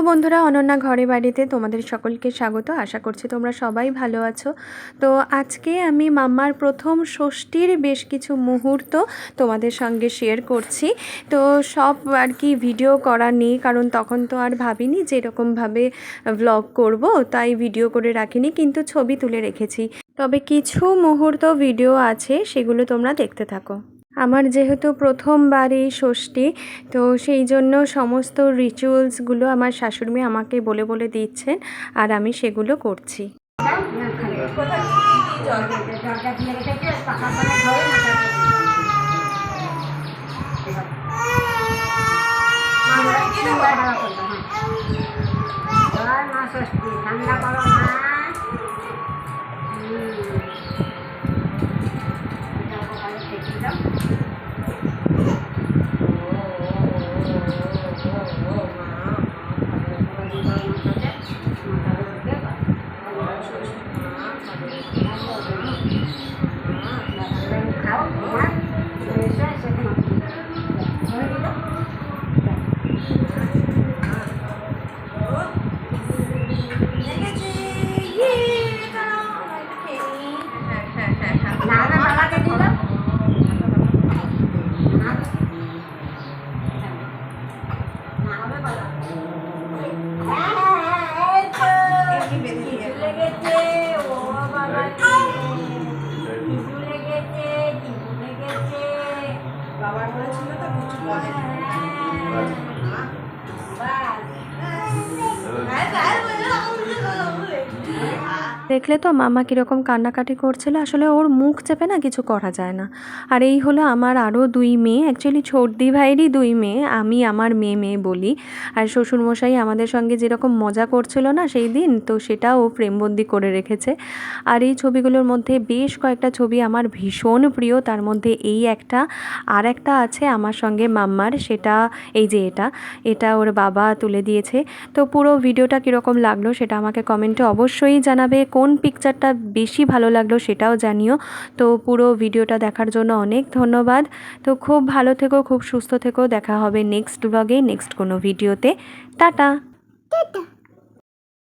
Hello বন্ধুরা, অনন্যা ঘরে বাড়িতে তোমাদের সকলকে স্বাগত। আশা করছি তোমরা সবাই ভালো আছো। তো আজকে আমি মাম্মার প্রথম ষষ্ঠীর বেশ কিছু মুহূর্ত তোমাদের সঙ্গে শেয়ার করছি। তো সব আর কি ভিডিও করা নেই, কারণ তখন তো আর ভাবিনি যে এরকমভাবে ব্লগ করব, তাই ভিডিও করে রাখিনি, কিন্তু ছবি তুলে রেখেছি। তবে কিছু মুহূর্ত ভিডিও আছে, সেগুলো তোমরা দেখতে থাকো। আমার যেহেতু প্রথমবার এই ষষ্ঠী, তো সেই জন্য সমস্ত রিচুয়ালসগুলো আমার শাশুড়ি আমাকে বলে বলে দিচ্ছেন আর আমি সেগুলো করছি। ঠান্ডা করো, মা। দেখলে তো মামা কীরকম কান্নাকাটি করছিল, আসলে ওর মুখ চেপে না কিছু করা যায় না। আর এই হলো আমার আরও দুই মেয়ে অ্যাকচুয়ালি ছোটদি ভাইয়েরই দুই মেয়ে, আমি আমার মেয়ে মেয়ে বলি। আর শ্বশুরমশাই আমাদের সঙ্গে যেরকম মজা করছিল না সেই দিন, তো সেটা ও ফ্রেমবন্দি করে রেখেছে। আর এই ছবিগুলোর মধ্যে বেশ কয়েকটা ছবি আমার ভীষণ প্রিয়, তার মধ্যে এই একটা, আর একটা আছে আমার সঙ্গে মাম্মার, সেটা, এই যে এটা এটা ওর বাবা তুলে দিয়েছে। তো পুরো ভিডিওটা কীরকম লাগল সেটা আমাকে কমেন্টে অবশ্যই জানাবে। কোন পিকচারটা বেশি ভালো লাগল সেটাও জানিও। তো পুরো ভিডিওটা দেখার জন্য অনেক ধন্যবাদ। তো খুব ভালো থেকো, খুব সুস্থ থেকো। দেখা হবে নেক্সট ব্লগে নেক্সট কোনো ভিডিওতে টাটা!